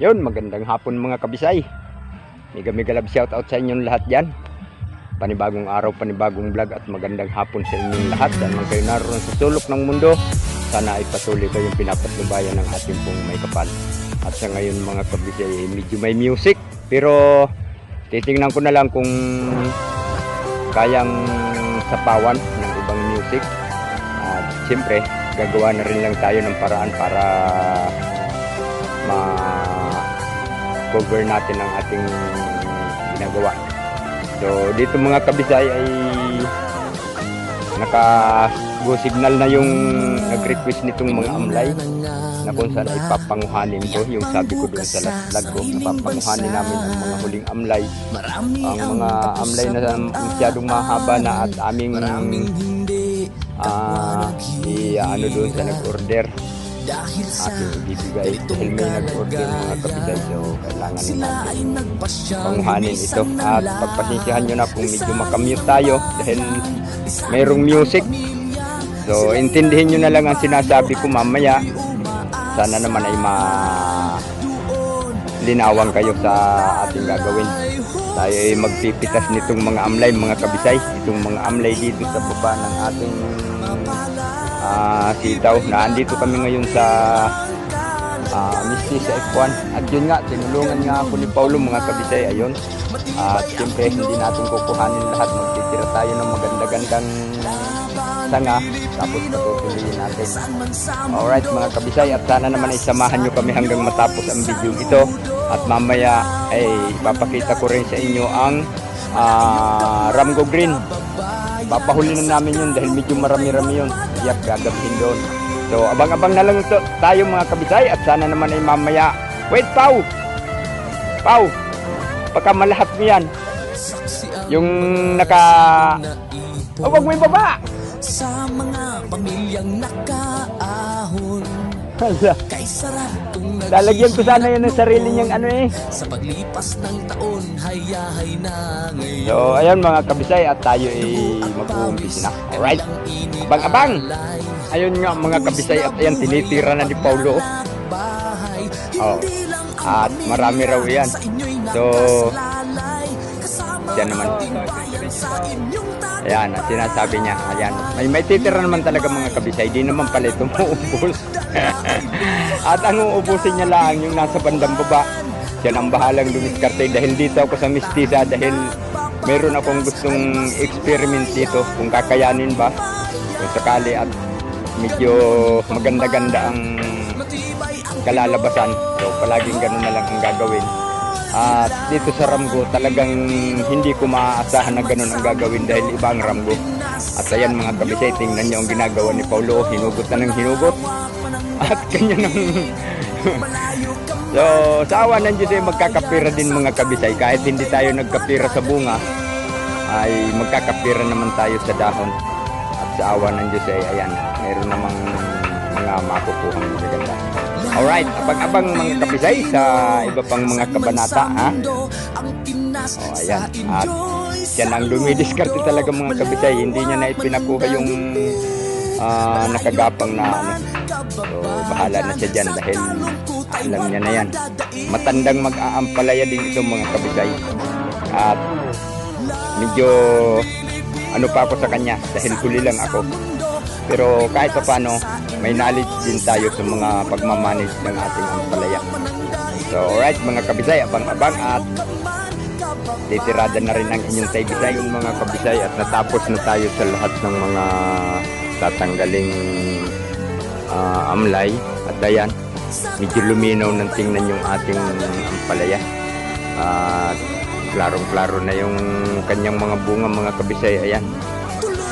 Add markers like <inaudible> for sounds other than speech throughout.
Yun, magandang hapon mga kabisay. Mega mega love shout out sa inyong lahat dyan. Panibagong araw, panibagong vlog at magandang hapon sa inyong lahat. Saan man kayo naroon sa sulok ng mundo, sana ay patuloy kayong pinapatnubayan ng ating pong may kapal. At sa ngayon mga kabisay, eh, medyo may music. Pero titingnan ko na lang kung kayang sapawan ng ibang music. At siyempre, gagawa na rin lang tayo ng paraan para ma-cover natin ang ating ginagawa. So, dito mga kabisay ay naka go signal na yung nag-request nitong mga amlay na kung saan ay papanguhanin ko yung sabi ko doon sa last vlog ko na papanguhanin namin ang mga huling amlay. Ang mga amlay na masyadong mahaba na at aming ah i ano doon sa nag-order dahil may nag-order mga kabisay so kailangan na natin panguhanin ito. at pagpasensyahan nyo na kung medyo makamute tayo dahil mayroong music. so intindihin nyo na lang ang sinasabi ko mamaya. sana naman ay ma linawan kayo sa ating gagawin. tayo ay magpipitas nitong mga amlay mga kabisay itong mga amlay dito sa baba ng ating ah sitaw na andito kami ngayon sa uh, Misty sa F1 at yun nga tinulungan nga ako ni Paulo mga kabisay ayun. At siyempre hindi natin kukuhanin lahat. Magtitira tayo ng maganda-gandang sanga. Tapos patutuloyin natin. Alright mga kabisay at sana naman ay samahan nyo kami hanggang matapos ang video ito. At mamaya ay ipapakita ko rin sa inyo ang ah, Ramgo Green papahuli na namin yun dahil medyo marami-rami yun. Iyak gagabihin doon. So abang-abang na lang ito tayo mga kabisay. At sana naman ay mamaya. Wait Pau! Pau! Pagka malahat mo yan. Yung naka oh, wag mo ibaba! Sa mga pamilyang nakaahon Kung <laughs> lalagyan ko sana yan ng sarili niyang ano eh. Sa paglipas ng taon, hayahay na ngayon. So ayun mga kabisay at tayo ay mag-uumpis na. Alright. Abang-abang! Ayun nga mga kabisay at ayan tinitira na ni Paulo. Oh. At marami raw yan. So, Kasama yan naman. Ayan, sinasabi niya, ayan, may may titira naman talaga mga kabisay, di naman pala ito <laughs> mauubos. at ang uubusin niya lang yung nasa bandang baba. Yan ang bahalang dumiskarte dahil dito ako sa Mistisa dahil meron akong gustong experiment dito kung kakayanin ba kung sakali at medyo maganda-ganda ang kalalabasan. So palaging ganun na lang ang gagawin. At dito sa Ramgo talagang hindi ko maaasahan na ganun ang gagawin dahil iba ang Ramgo. At ayan mga kabisay, tingnan niyo ang ginagawa ni Paulo. Hinugot na ng hinugot. At kanya nang... <laughs> so, sa awa ng Diyos ay magkakapira din mga kabisay. Kahit hindi tayo nagkapira sa bunga, ay magkakapira naman tayo sa dahon. At sa awa ng Diyos ay ayan, mayroon namang mga makukuha ng maganda. Alright, abang-abang mga kabisay sa iba pang mga kabanata ha. Oh, ayan. At yan ang lumidiskarte talaga mga kabisay. Hindi niya na ipinakuha yung ah, nakagapang na ano. So, bahala na siya dyan dahil alam niya na yan. Matandang mag-aampalaya din ito mga kabisay. At medyo ano pa ako sa kanya dahil huli lang ako. Pero kahit pa paano, may knowledge din tayo sa mga pagmamanage ng ating ampalaya. So alright mga kabisay, abang-abang at titirada na rin ang inyong taybisay yung mga kabisay at natapos na tayo sa lahat ng mga tatanggaling ah, amlay. At ayan medyo luminaw ng tingnan yung ating ampalaya. At klarong klaro na yung kanyang mga bunga mga kabisay. Ayan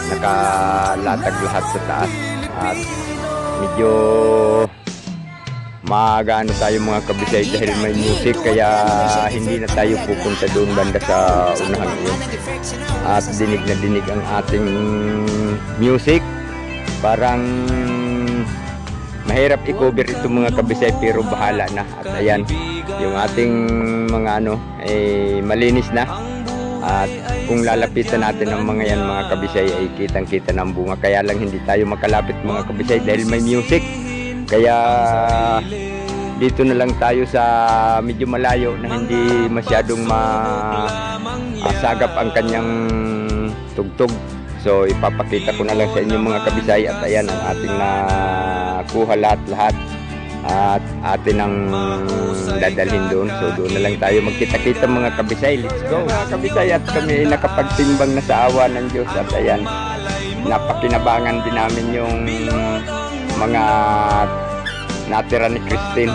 nakalatag lahat sa taas. At medyo magaano tayo mga kabisay dahil may music kaya hindi na tayo pupunta doon banda sa unahan yun at dinig na dinig ang ating music. Parang mahirap i-cover ito mga kabisay pero bahala na. At ayan yung ating mga ano eh malinis na at kung lalapitan natin ang mga yan mga kabisay ay kitang kita ng bunga. Kaya lang hindi tayo makalapit mga kabisay dahil may music. Kaya dito na lang tayo sa medyo malayo na hindi masyadong masagap ang kanyang tugtog. So ipapakita ko na lang sa inyo mga kabisay. At ayan ang ating nakuha lahat-lahat at atin ang dadalhin doon. So doon na lang tayo magkita-kita mga kabisay. Let's go mga kabisay at kami ay nakapagtimbang na sa awa ng Diyos at ayan napakinabangan din namin yung mga natira ni Christine.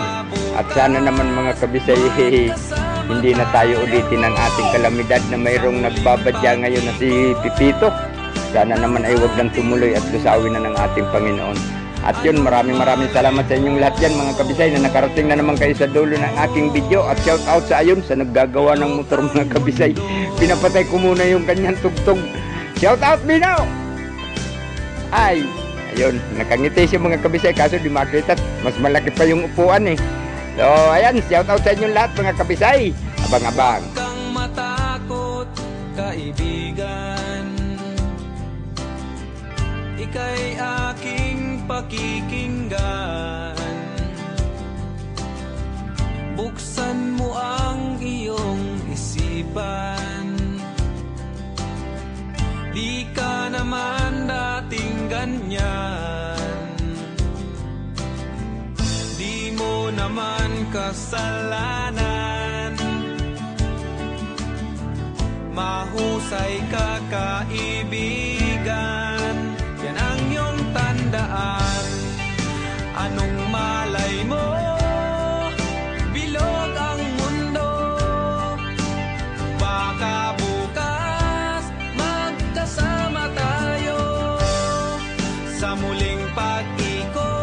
At sana naman mga kabisay <laughs> hindi na tayo ulitin ang ating kalamidad na mayroong nagbabadya ngayon na si Pipito. Sana naman ay huwag nang tumuloy at lusawin na ng ating Panginoon. At yun, maraming maraming salamat sa inyong lahat yan mga kabisay na nakarating na naman kayo sa dulo ng aking video at shout out sa ayon sa naggagawa ng motor mga <laughs> kabisay. Pinapatay ko muna yung kanyang tugtog. Shout out Bino! Ay, ayun, nakangiti siya mga kabisay kaso di makita. Mas malaki pa yung upuan eh. So, ayan, shout out sa inyong lahat mga kabisay. Abang-abang. kang matakot, kaibigan Ika'y aking pakikinggan. Buksan mo ang iyong isipan. Di ka naman dating ganyan. Di mo naman kasalanan. Mahusay ka kaibigan muling pag-ikot.